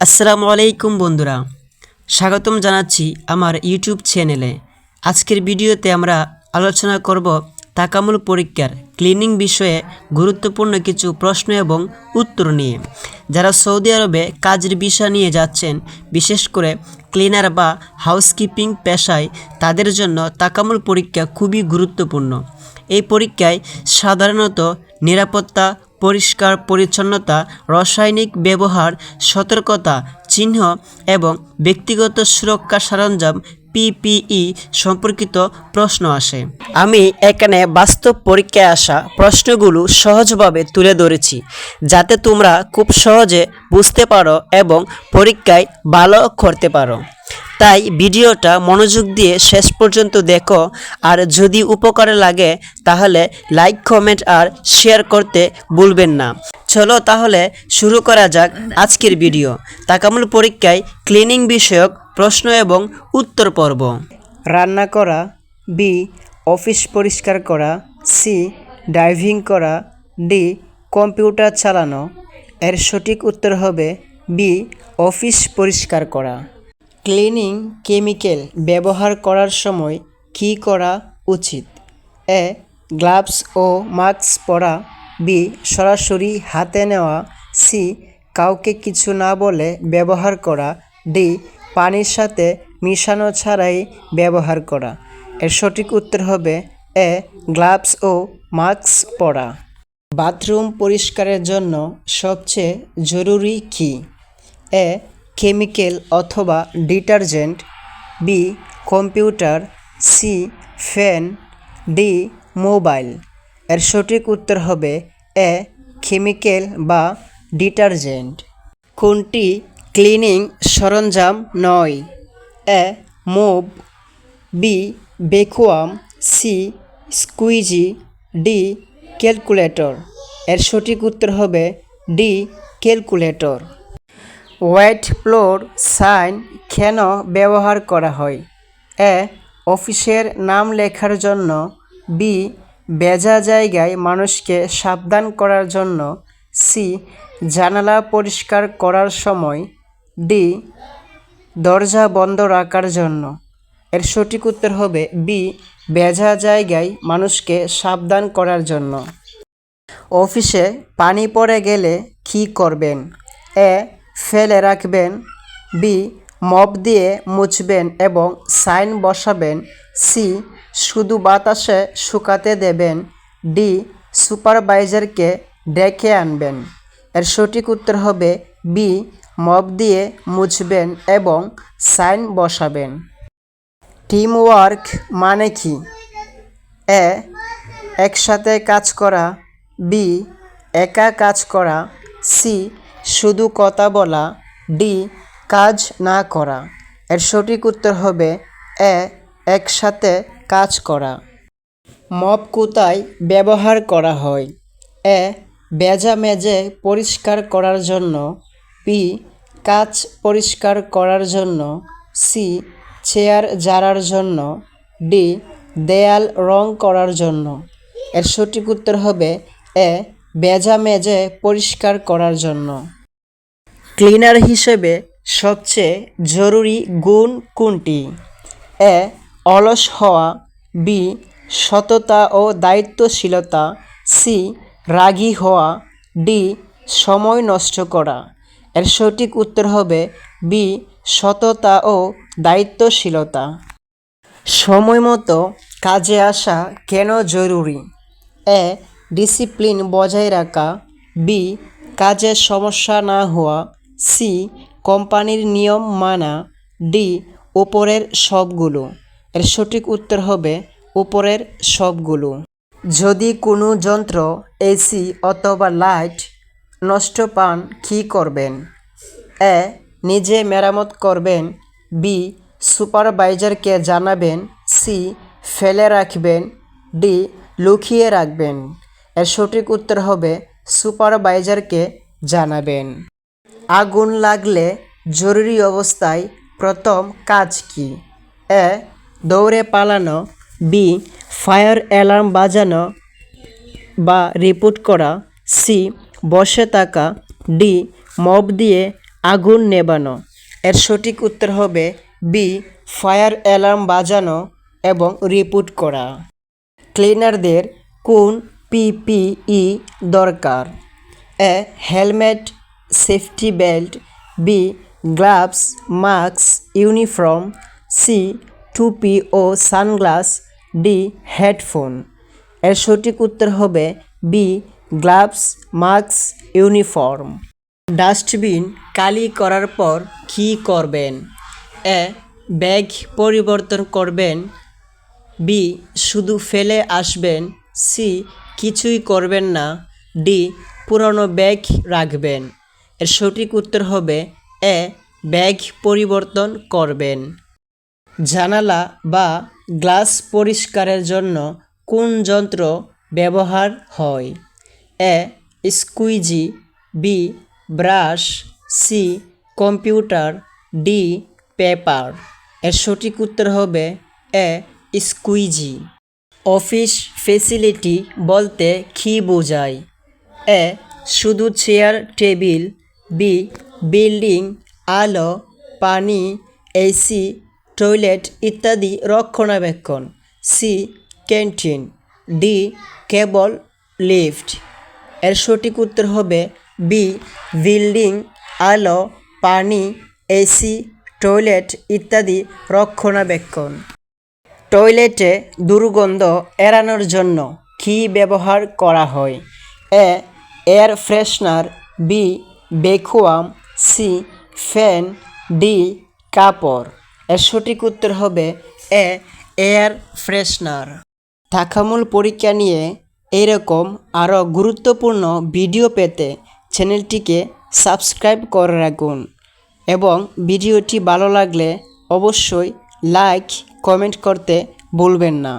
আসসালামু আলাইকুম বন্ধুরা। স্বাগতম জানাচ্ছি আমার ইউটিউব চ্যানেলে। আজকের ভিডিওতে আমরা আলোচনা করব তাকামুল পরীক্ষার ক্লিনিং বিষয়ে গুরুত্বপূর্ণ কিছু প্রশ্ন এবং উত্তর নিয়ে। যারা সৌদি আরবে কাজের বিষয় নিয়ে যাচ্ছেন, বিশেষ করে ক্লিনার বা হাউসকিপিং পেশায়, তাদের জন্য তাকামুল পরীক্ষা খুবই গুরুত্বপূর্ণ। এই পরীক্ষায় সাধারণত নিরাপত্তা পরিষ্কার পরিচ্ছন্নতা, রাসায়নিক ব্যবহার, সতর্কতা, চিহ্ন এবং ব্যক্তিগত সুরক্ষা সরঞ্জাম পিপিই সম্পর্কিত প্রশ্ন আসে। আমি এখানে বাস্তব পরীক্ষায় আসা প্রশ্নগুলো সহজভাবে তুলে ধরেছি, যাতে তোমরা খুব সহজে বুঝতে পারো এবং পরীক্ষায় ভালো করতে পারো। তাই ভিডিওটা মনোযোগ দিয়ে শেষ পর্যন্ত দেখো। আর যদি উপকারে লাগে, তাহলে লাইক, কমেন্ট আর শেয়ার করতে ভুলবেন না। চলো তাহলে শুরু করা যাক আজকের ভিডিও। তাকামুল পরীক্ষায় ক্লিনিং বিষয়ক প্রশ্ন এবং উত্তর পর্ব। রান্না করা বি অফিস পরিষ্কার করা সি ড্রাইভিং করা ডি কম্পিউটার চালানো। এর সঠিক উত্তর হবে বি অফিস পরিষ্কার করা। ক্লিনিং কেমিক্যাল ব্যবহার করার সময় কী করা উচিত? এ, গ্লাভস ও মাস্ক পরা। বি, সরাসরি হাতে নেওয়া। সি, কাউকে কিছু না বলে ব্যবহার করা। ডি, পানির সাথে মিশানো ছাড়াই ব্যবহার করা। এর সঠিক উত্তর হবে এ, গ্লাভস ও মাস্ক পরা। বাথরুম পরিষ্কারের জন্য সবচেয়ে জরুরি কী? এ কেমিক্যাল অথবা detergent, B, computer, C, fan, D, mobile. এর সঠিক উত্তর হবে এ, কেমিক্যাল বা ডিটারজেন্ট। কোনটি ক্লিনিং সরঞ্জাম নয়? A, mop, B vacuum C, squeegee, D, calculator. এর সঠিক উত্তর হবে D, calculator. White floor shine কেন ব্যবহার করা হয়? এ, অফিসের নাম লেখার জন্য। বি, ভেজা জায়গায় মানুষকে সাবধান করার জন্য। সি, জানালা পরিষ্কার করার সময়। ডি, দরজা বন্ধ রাখার জন্য। এর সঠিক উত্তর হবে বি, ভেজা জায়গায় মানুষকে সাবধান করার জন্য। অফিসে পানি পড়ে গেলে কী করবেন? এ ফেলে রাখবেন বি মপ দিয়ে মুছবেন এবং সাইন বসাবেন সি শুধু বাতাসে শুকাতে দেবেন ডি সুপারভাইজারকে ডেকে আনবেন। এর সঠিক উত্তর হবে বি মপ দিয়ে মুছবেন এবং সাইন বসাবেন। টিম ওয়ার্ক মানে কি? এ, একসাথে কাজ করা বি একা কাজ করা সি শুধু কথা বলা, ডি, কাজ না করা। এর সঠিক উত্তর হবে এ, একসাথে কাজ করা। মপ কোথায় ব্যবহার করা হয়। এ বেজা মেজে পরিষ্কার করার জন্য। পি কাজ পরিষ্কার করার জন্য। সি, চেয়ার জারার জন্য। ডি, দেয়াল রং করার জন্য। এর সঠিক উত্তর হবে এ বেজা মেজে পরিষ্কার করার জন্য। ক্লিনার হিসেবে সবচেয়ে জরুরি গুণ কোনটি? এ, অলস হওয়া, বি, সততা ও দায়িত্বশীলতা, সি, রাগী হওয়া, ডি, সময় নষ্ট করা। এর সঠিক উত্তর হবে বি, সততা ও দায়িত্বশীলতা। সময় মতো কাজে আসা কেন জরুরি? এ, ডিসিপ্লিন বজায় রাখা, বি, কাজে সমস্যা না হওয়া সি কোম্পানির নিয়ম মানা, ডি উপরের সবগুলো। এর সঠিক উত্তর হবে উপরের সবগুলো। যদি কোনো যন্ত্র, এসি অথবা লাইট নষ্ট পান, কী করবেন? এ নিজে মেরামত করবেন, বি সুপারভাইজারকে জানাবেন, সি ফেলে রাখবেন, ডি লুকিয়ে রাখবেন। এর সঠিক উত্তর হবে সুপারভাইজারকে জানাবেন। আগুন লাগলে জরুরি অবস্থায় প্রথম কাজ কি? এ. দৌড়ে পালানো। বি. ফায়ার অ্যালার্ম বাজানো বা রিপোর্ট করা। সি. বসে থাকা। ডি. মব দিয়ে আগুন নেবানো এর সঠিক উত্তর হবে বি. ফায়ার অ্যালার্ম বাজানো এবং রিপোর্ট করা। ক্লিনারদের কোন পিপিই দরকার? A. Helmet safety belt B gloves mask uniform C টুপি ও সানগ্লাস ডি হেডফোন এর সঠিক উত্তর হবে B gloves mask uniform dustbin কালি করার পর কী করবেন? এ ব্যাগ পরিবর্তন করবেন। বি শুধু ফেলে আসবেন। সি কিছুই করবেন না। ডি পুরনো ব্যাগ রাখবেন। এর সঠিক উত্তর হবে এ, ব্যাগ পরিবর্তন করবেন। জানালা বা গ্লাস পরিষ্কারের জন্য কোন যন্ত্র ব্যবহার হয়? A, squeegee, B, brush, C, computer, D, paper. এর সঠিক উত্তর হবে এ, স্কুইজি। অফিস ফেসিলিটি বলতে কী বোঝায়? এ, শুধু চেয়ার, টেবিল বি বিল্ডিং আলো, পানি এসি টয়লেট ইত্যাদি রক্ষণাবেক্ষণ। সি ক্যান্টিন ডি কেবল লিফট এর সঠিক উত্তর হবে বি বিল্ডিং আলো, পানি এসি টয়লেট ইত্যাদি রক্ষণাবেক্ষণ। টয়লেটে দুর্গন্ধ এড়ানোর জন্য কী ব্যবহার করা হয়? A air freshener B vacuum, C fan D, কাপড়। এর সঠিক উত্তর হবে এ, এয়ার ফ্রেশনার। থাকামূল পরীক্ষা নিয়ে এইরকম আরও গুরুত্বপূর্ণ ভিডিও পেতে চ্যানেলটিকে সাবস্ক্রাইব করে রাখুন এবং ভিডিওটি ভালো লাগলে অবশ্যই লাইক, কমেন্ট করতে ভুলবেন না।